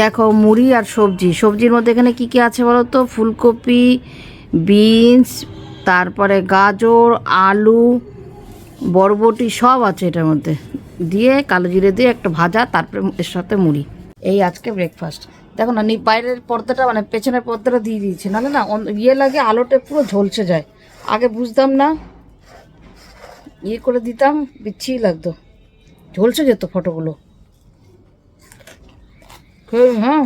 দেখো মুড়ি আর সবজি। সবজির মধ্যে এখানে কি কি আছে বলো তো? ফুলকপি, বিনস, তারপরে গাজর, আলু, বরবটি সব আছে এটার মধ্যে। দিয়ে কালো জিরে দিয়ে একটা ভাজা, তারপরে এর সাথে মুড়ি। এই আজকে ব্রেকফাস্ট দেখো না বাইরের পর্দাটা মানে পেছনের পর্দাটা দিয়ে দিয়েছি। নাহলে না ইয়ে লাগে, আলোটা পুরো ঝলসে যায়। আগে বুঝতাম না ইয়ে করে দিতাম বিচ্ছিই লাগতো। ঝলসে যেত ফটোগুলো খেয়ে নি, হ্যাঁ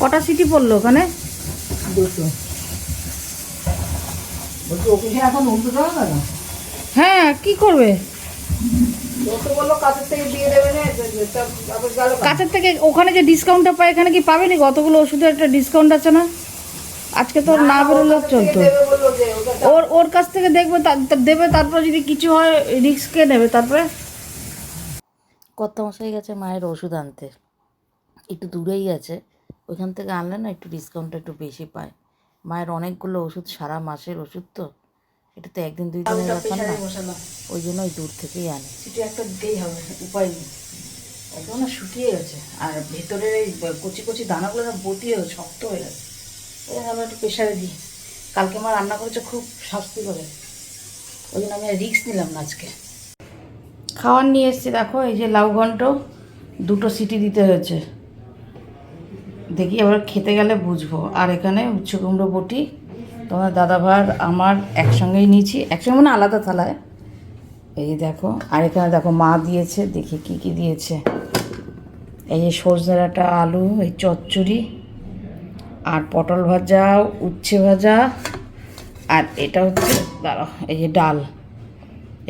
কটা সিটি পড়ল ওখানে? দুটো। হ্যাঁ কি করবে? বলল থেকে দিয়ে দেবে না কাছের থেকে ওখানে যে ডিসকাউন্টটা পায় এখানে কি পাবে নি কতগুলো ওষুধের একটা ডিসকাউন্ট আছে না? আজকে তো না বেরোলেও চলতো। ওর ওর কাছ থেকে দেখবে দেবে তারপর যদি কিছু হয় রিস্ক কে নেবে তারপরে? কত মশাই গেছে মায়ের ওষুধ আনতে। একটু দূরেই আছে। ওইখান থেকে আনলে না একটু ডিসকাউন্টটা একটু বেশি পায়। মায়ের অনেকগুলো ওষুধ সারা মাসের ওষুধ তো। এটা তো একদিন দুই দিনের ব্যাপার না। ওই জন্য ওই দূর থেকেই আনে। সিটি একটা দিতেই হবে উপায় নেই। একদম না শুকিয়ে গেছে। আর ভেতরের এই কচি কচি দানাগুলো না বটিয়ে শক্ত হয়ে গেছে। ওই জন্য আমরা একটু প্রেশারে দিই। কালকে আমার রান্না করেছে খুব শাস্তি করে। ওই জন্য আমি রিক্স নিলাম না আজকে। খাওয়ার নিয়ে এসছি, দেখো, এই যে লাউ ঘন্ট, দুটো সিটি দিতে হয়েছে। দেখি এবার খেতে গেলে বুঝব। আর এখানে উচ্চ কুমড়ো বটি, তোমার দাদাভার, আমার একসঙ্গেই নিয়েছি। একসঙ্গে মানে আলাদা থালায়। এই দেখো, আর এখানে দেখো মা দিয়েছে, দেখি কি কি দিয়েছে। এই যে সজনের একটা আলু, এই চচ্চড়ি, আর পটল ভাজা, উচ্ছে ভাজা, আর এটা হচ্ছে, দাঁড়া, এই যে ডাল।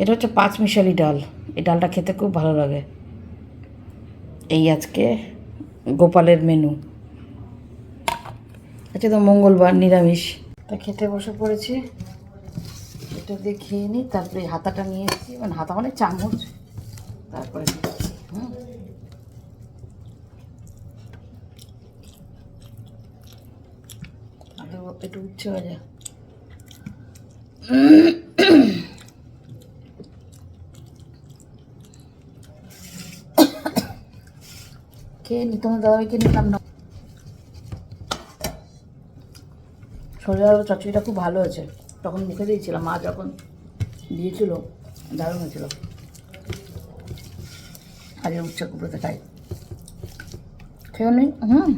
এটা হচ্ছে পাঁচ মিশালি ডাল। এই ডালটা খেতে খুব ভালো লাগে। এই আজকে গোপালের মেনু আজকে তো মঙ্গলবার, নিরামিষ। তা খেতে বসে পড়েছি। এটা দিয়ে খেয়ে নিই তারপরে হাতাটা নিয়ে এসেছি। মানে হাতা মানে চামচ। তারপরে দিচ্ছি, হুম আলু একটু উচ্ছে ভাজা খেয়ে নি? তোমার দাদাভাইকে নিলাম না সরষে আলু চচ্চড়িটা খুব ভালো হয়েছে। তখন মুখে দিয়েছিলাম, মা যখন দিয়েছিল, দারুণ হয়েছিল। আজকে উচ্চ কুপড়োতে খাই। খেয়ে নি? হুম।